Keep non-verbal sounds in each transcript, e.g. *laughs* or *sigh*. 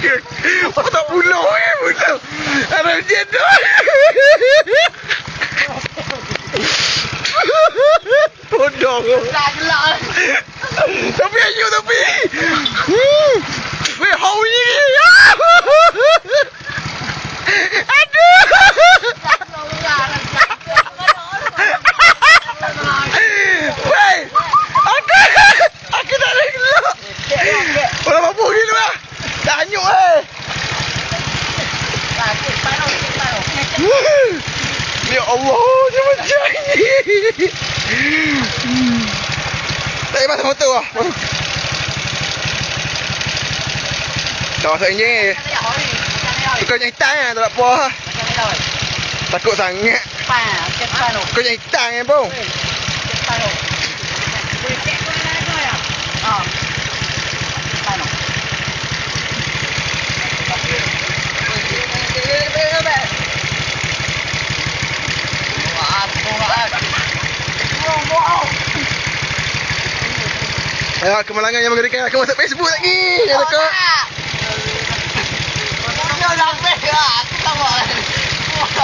Oh tak puluh eh puluh. Ada dia tu. Bodoh. Tak gelak. Tapi ayo tapi. Weh hau ni. Aduh. Weh. Aku aku tak boleh gelak. Orang mampu gini lah. Tak hanyut eh. Ya Allah, dia macam ni. Tak pasang motor lah. Tak masuk enjin. Kau yang hitam kan, tak apa. Takut sangat. Kau yang hitam kan pun. Ya, kemalangan yang mengerikan. Aku masuk Facebook lagi. Ya, takut. *laughs*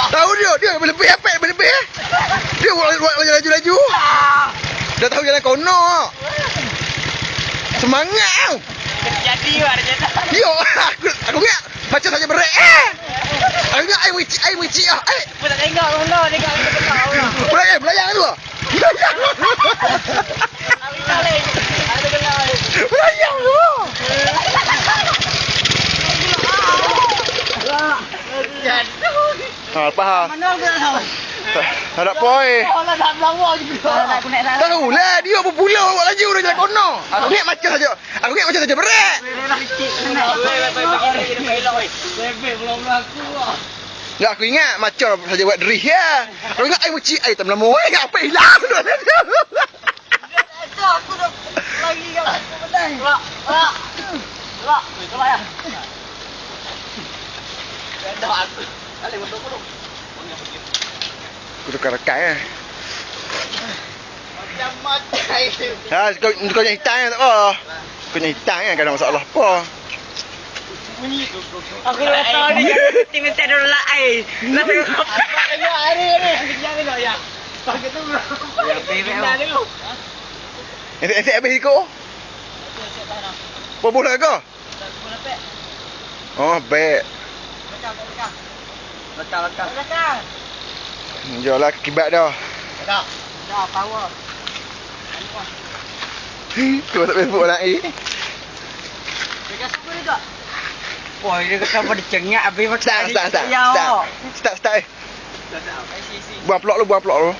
Tahu dia, dia berlebih apa? Berlebih eh? Dia buat buat laju-laju. Dah tahu jalan kono. Semangat tau. Dia aku aku ingat macam saja berek eh. Aku ingat ai wici ai wici ah. Ai belayang belayang tu. Belayang. *laughs* Belayang Ha, faham. Tak ada poin. Tahu lah dia berpula buat laju dah jalan kono. Aku ingat macam saja. Aku ingat macam saja berek. Ya aku ingat macam saja buat derih ya. Aku ingat ai wuci ai tak lama ai apa hilang tu. *laughs* Aku tukar rekai eh. Ha, kau kau yang hitam kan tak apa. Kau yang hitam kan kadang masalah apa. Aku dah tahu ni tim mesti ada lah ai. Nak tengok. Hari ni jangan nak ya. Pakai tu. Ya, bebek. Ente ente habis ikut. Apa bola kau? Oh, baik. Lekang, lekang. Lekang. Jualah kibat dah. Dah. Dah power. Kau tak Facebook lagi. Dekat siapa ni tak? Wah, dia kata apa dia cengat habis makan. Start, start, start. Ya. Start. Start, start. eh. Buang pelok lu, buang pelok lu.